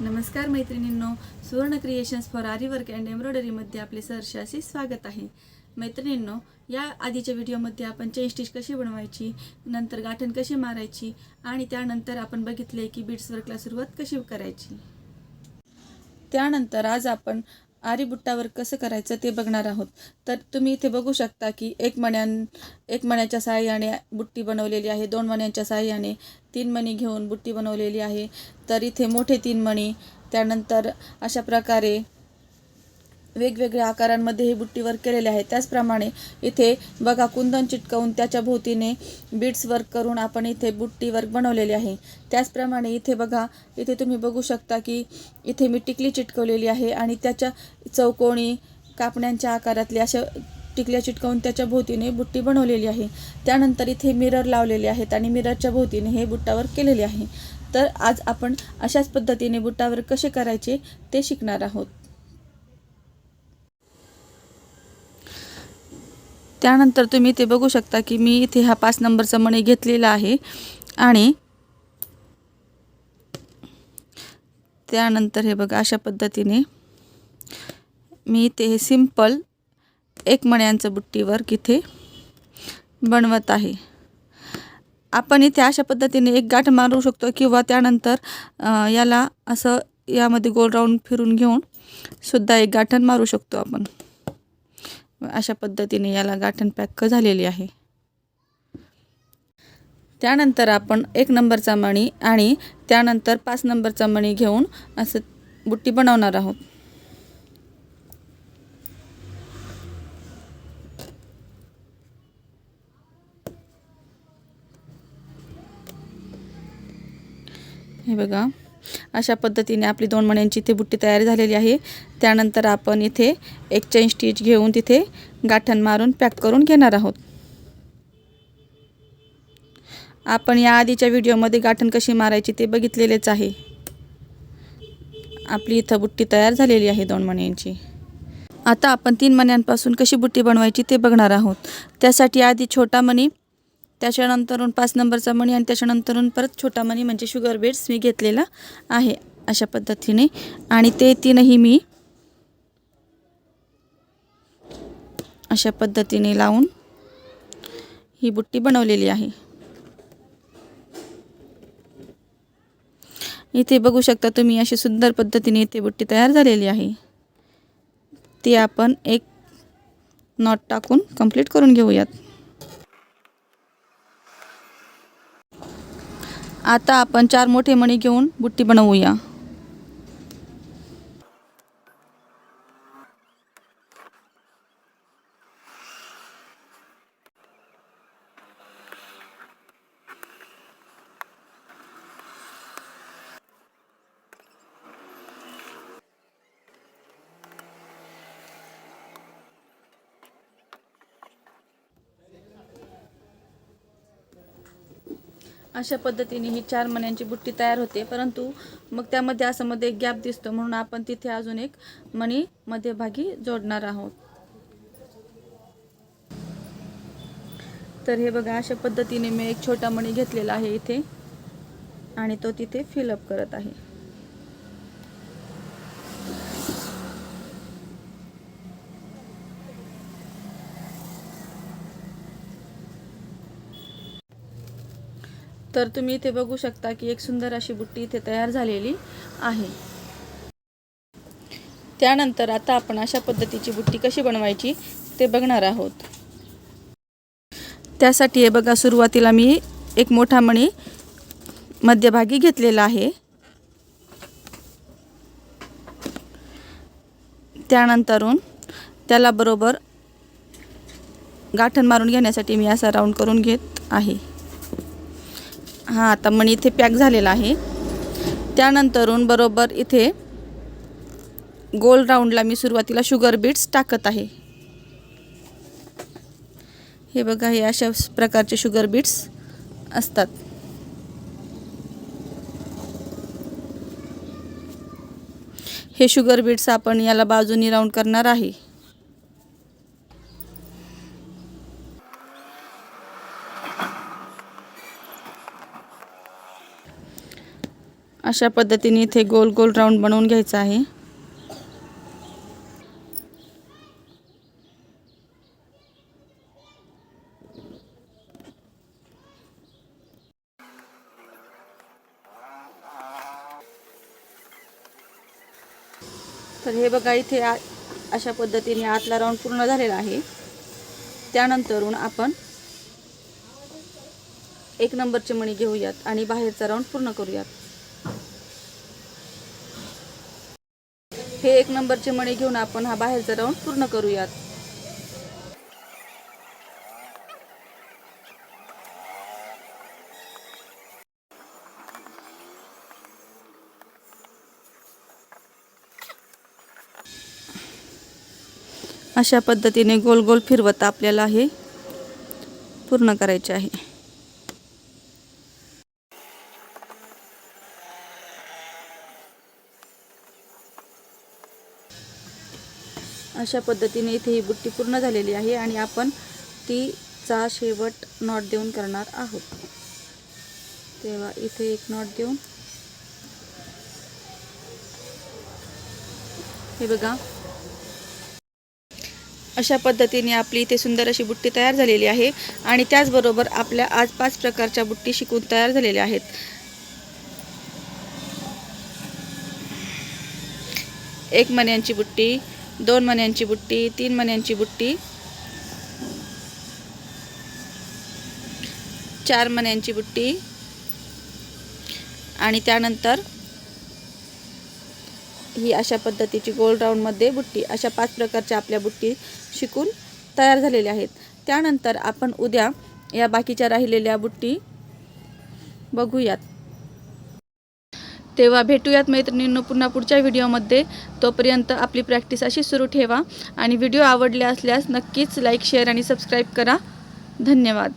नमस्कार मैत्रिणींनो Suvarna creations for aari work and एम्ब्रॉयडरीमध्ये आपले सहर्षाशी स्वागत आहे. मैत्रिणींनो या आधीच्या व्हिडिओमध्ये आपण चेन स्टिच कशी बनवायची नंतर गाठण कशी मारायची आणि त्यानंतर आपण बघितले की बीड्स वर्कला सुरुवात कशी करायची. त्यानंतर आज आपण आरी बुट्टावर कसं करायचं ते बघणार आहोत. तर तुम्ही इथे बघू शकता की एक मण्यां एक मण्याच्या साहाय्याने बुट्टी बनवलेली आहे दोन मण्यांच्या साहाय्याने तीन मणी घेऊन बुट्टी बनवलेली आहे. तर इथे मोठे तीन मणी त्यानंतर अशा प्रकारे वेगवेगळ्या आकारांमध्ये हे बुट्टी वर्क केलेले आहे. त्याचप्रमाणे इथे बघा कुंदन चिटकवून त्याच्या भोवतीने बीड्स वर्क करून आपण इथे बुट्टी वर्क बनवलेले आहे. त्याचप्रमाणे इथे बघा इथे तुम्ही बघू शकता की इथे मी टिकली चिटकवलेली आहे आणि त्याच्या चौकोणी कापण्यांच्या आकारातली अशा टिकल्या चिटकवून त्याच्या भोवतीने बुट्टी बनवलेली आहे. त्यानंतर इथे मिरर लावलेले आहेत आणि मिररच्या भोवतीने हे बुट्टावर केलेले आहे. तर आज आपण अशाच पद्धतीने बुट्टावर कसे करायचे ते शिकणार आहोत. त्यानंतर तुम्ही इथे बघू शकता की मी इथे हा पाच नंबरचा मणी घेतलेला आहे. आणि त्यानंतर हे बघा अशा पद्धतीने मी इथे हे सिंपल एक मण्यांचं बुट्टीवर इथे बनवत आहे. आपण इथे अशा पद्धतीने एक गाठ मारू शकतो किंवा त्यानंतर याला असं यामध्ये गोल राऊंड फिरून घेऊन सुद्धा एक गाठण मारू शकतो आपण. अशा पद्धतीने याला गाठण पॅक झालेली आहे. त्यानंतर आपण एक नंबरचा मणी आणि त्यानंतर पाच नंबरचा मणी घेऊन असं बुट्टी बनवणार आहोत. हे बघा. अशा पद्धतीने आपली दोन मण्यांची इथे बुट्टी तयार झालेली आहे. त्यानंतर आपण इथे एक चेन स्टिच घेऊन तिथे गाठण मारून पॅक करून घेणार आहोत. आपण या आधीच्या व्हिडिओमध्ये गाठण कशी मारायची ते बघितलेलेच आहे. आपली इथं बुट्टी तयार झालेली आहे दोन मण्यांची. आता आपण तीन मण्यांपासून कशी बुट्टी बनवायची ते बघणार आहोत. त्यासाठी आधी छोटा मणी त्याच्यानंतरून पाच नंबरचा मणी आणि त्याच्यानंतरून परत छोटा मणी म्हणजे शुगर बेड्स मी घेतलेला आहे अशा पद्धतीने. आणि ते तीनही मी अशा पद्धतीने लावून ही बुट्टी बनवलेली आहे. इथे बघू शकता तुम्ही अशी सुंदर पद्धतीने इथे बुट्टी तयार झालेली आहे. ती आपण एक नॉट टाकून कंप्लीट करून घेऊयात. आता आपण चार मोठे मणी घेऊन बुट्टी बनवूया. अशा पद्धतीने ही चार मण्यांची बुट्टी तयार होते. परंतु मग त्यामध्ये असं मध्ये एक गॅप दिसतो. म्हणून आपण तिथे अजून एक मणी मध्यभागी जोडणार आहोत. तर हे बघा अशा पद्धतीने मी एक छोटा मणी घेतलेला आहे इथे. आणि तो तिथे फिलअप करत आहे. तर तुम्ही इथे बघू शकता की एक सुंदर अशी बुट्टी इथे तयार झालेली आहे. त्यानंतर आता आपण अशा पद्धतीची बुट्टी कशी बनवायची ते बघणार आहोत. त्यासाठी हे बघा सुरुवातीला मी एक मोठा मणी मध्यभागी घेतलेला आहे. त्यानंतरून त्याला बरोबर गाठण मारून घेण्यासाठी मी असा राऊंड करून घेत आहे. हां आता मणी इथे पॅक झालेला आहे. त्यानंतरून बरोबर इथे गोल राऊंडला मी सुरुवातीला शुगर बीट्स टाकत आहे. हे बघा हे अशा प्रकारचे शुगर बीट्स असतात. हे शुगर बीट्स आपण याला बाजूनी राऊंड करणार आहे. अशा पद्धतीने इथे गोल गोल राऊंड बनवून घ्यायचा आहे. तर हे बघा इथे आ अशा पद्धतीने आतला राऊंड पूर्ण झालेला आहे. त्यानंतरून आपण एक नंबरची मणी घेऊयात आणि बाहेरचा राऊंड पूर्ण करूयात. हे एक नंबरचे मणी घेऊन आपण हा बाहेरचा राऊंड पूर्ण करूयात. अशा पद्धतीने गोल गोल फिरवत आपल्याला हे पूर्ण करायचे आहे. अशा पद्धतीने इथे ही बुट्टी पूर्ण झालेली आहे आणि आपण तीचा शेवट नॉट देऊन करणार आहोत. तेव्हा इथे एक नॉट देऊन हे बघा. अशा पद्धतीने आपली इथे सुंदर अशी बुट्टी तयार झालेली आहे आणि त्याचबरोबर आपल्या आज पाच प्रकारच्या बुट्टी शिकून तयार झालेल्या आहेत. एक मण्यांची बुट्टी दोन मण्यांची बुट्टी तीन मण्यांची बुट्टी चार मण्यांची बुट्टी आणि त्यानंतर ही अशा पद्धतीची गोल राऊंडमध्ये बुट्टी अशा पाच प्रकारच्या आपल्या बुट्टी शिकून तयार झालेल्या आहेत. त्यानंतर आपण उद्या या बाकीच्या राहिलेल्या बुट्टी बघूयात. तेव्हा भेटूयात मैत्रिणींनो पुन्हा पुढच्या व्हिडिओमध्ये. तोपर्यंत आपली प्रॅक्टिस अशी सुरू ठेवा आणि व्हिडिओ आवडले असल्यास नक्कीच लाईक शेअर आणि सबस्क्राईब करा. धन्यवाद.